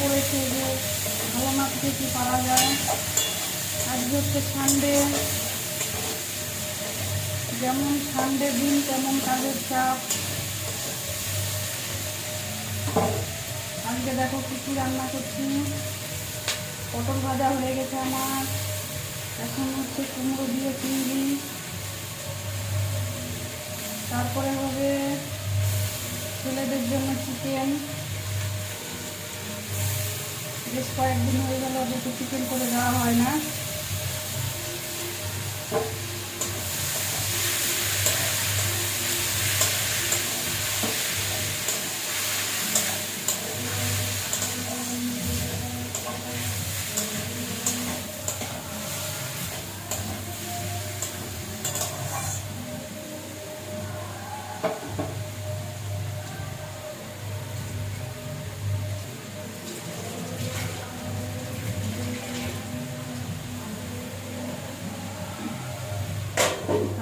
পড়েছে যে ভালো থেকে কি পারা যায়। আজকে হচ্ছে সানডে যেমন সানডে দিন, তেমন কাজের চাপ। আজকে দেখো কী কী রান্না করছি। পটল ভাজা হয়ে গেছে আমার। এখন হচ্ছে কুমড়ো দিয়ে চিংড়ি। তারপরে হবে ছেলেদের জন্য চিকেন বেশ কয়েকদিন হয়ে গেল ওদেরকে চিকেন করে দেওয়া হয় না।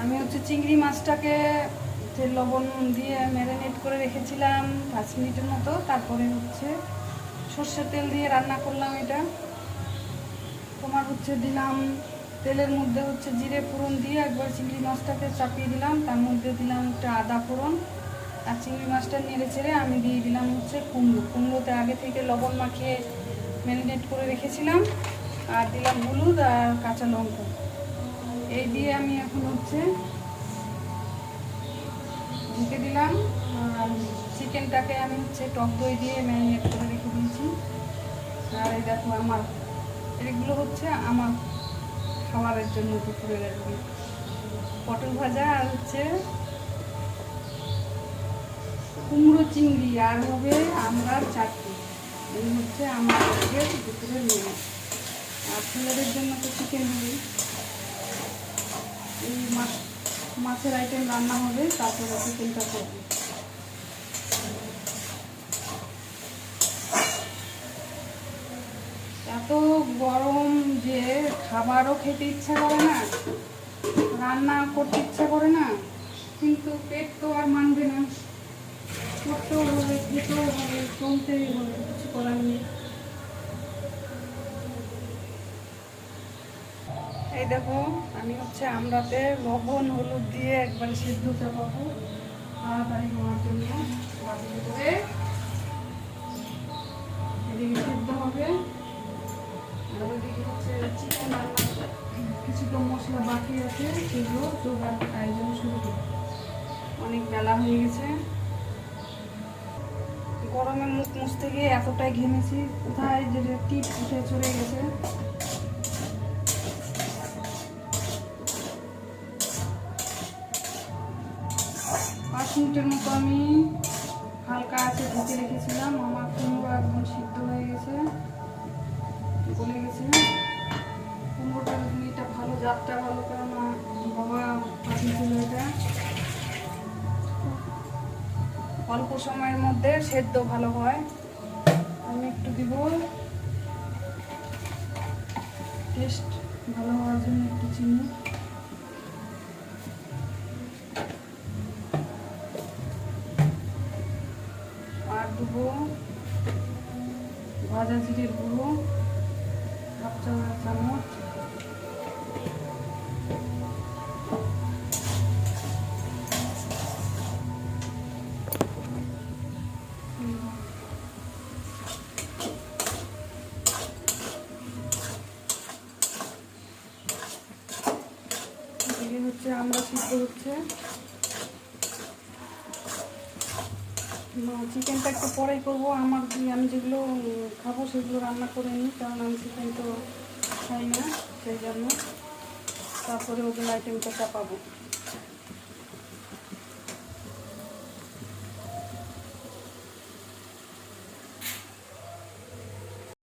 আমি হচ্ছে চিংড়ি মাছটাকে যে লবণ দিয়ে ম্যারিনেট করে রেখেছিলাম পাঁচ মিনিটের মতো। তারপরে হচ্ছে সর্ষের তেল দিয়ে রান্না করলাম এটা। তোমার হচ্ছে দিলাম তেলের মধ্যে হচ্ছে জিরে ফোড়ন দিয়ে একবার চিংড়ি মাছটাকে চাপিয়ে দিলাম। তার মধ্যে দিলাম একটা আদা ফোড়ন। আর চিংড়ি মাছটা নেড়ে চেড়ে আমি দিয়ে দিলাম হচ্ছে কুমড়ো। কুমড়োতে আগে থেকে লবণ মাখিয়ে ম্যারিনেট করে রেখেছিলাম। আর দিলাম হলুদ আর কাঁচা লঙ্কা। এই দিয়ে আমি এখন হচ্ছে ঢেকে দিলাম, আর চিকেনটাকে আমি হচ্ছে টক দই দিয়ে ম্যারিনেট করে রেখে দিয়েছি। আর এই দেখো আমার, এগুলো হচ্ছে আমার খাবারের জন্য দুপুরের আর কি পটল ভাজা আর হচ্ছে কুমড়ো চিংড়ি আর হবে আমরার চাটনি। এই হচ্ছে আমার দুপুরের মেনু আর ছেলেদের জন্য তো চিকেন হবে মাছ, মাছের আইটেম রান্না হবে, তারপরে চিকেনটা করব এত গরম যে খাবারও খেতে ইচ্ছা করে না, রান্না করতে ইচ্ছা করে না, কিন্তু পেট তো আর মানবে না। করতেও হবে, খেতেও হবে, চলতেই হবে, কিছু করার নেই। এই দেখো, আমি হচ্ছে আমরাতে লবণ, হলুদ দিয়ে একবারে সিদ্ধ চাপাবো তাড়াতাড়ি হওয়ার জন্য এদিকে সিদ্ধ হবে। হচ্ছে কিছুটা মশলা বাকি আছে আয়োজন শুরু অনেক হয়ে গেছে। গরমে মুখ মুছতে গিয়ে এতটাই ঘেমেছি। কোথায় যে টিপ উঠে চলে গেছে। মিনিটের মতো আমি হালকা আছে ঢেকে রেখেছিলাম। আমার কুমড়ো একদম সিদ্ধ হয়ে গেছে। গলে গেছে। কুমড়োটা এটা ভালো, জাতটা ভালো, কারণ বাবা পাঠিয়েছিল এটা। অল্প সময়ের মধ্যে সেদ্ধ ভালো হয়। আমি একটু দিব। টেস্ট ভালো হওয়ার জন্য একটু চিনি। দেবো ভাজা জিরের গুঁড়ো হাফ চামচ। হচ্ছে আমরা সিদ্ধ হচ্ছে। চিকেনটা একটু পরেই করব। আমার আমি যেগুলো খাব সেগুলো রান্না করে নিই, কারণ আমি চিকেন তো খাই না, সেই জন্য। তারপরে ওদের আইটেমটা চাপাবো।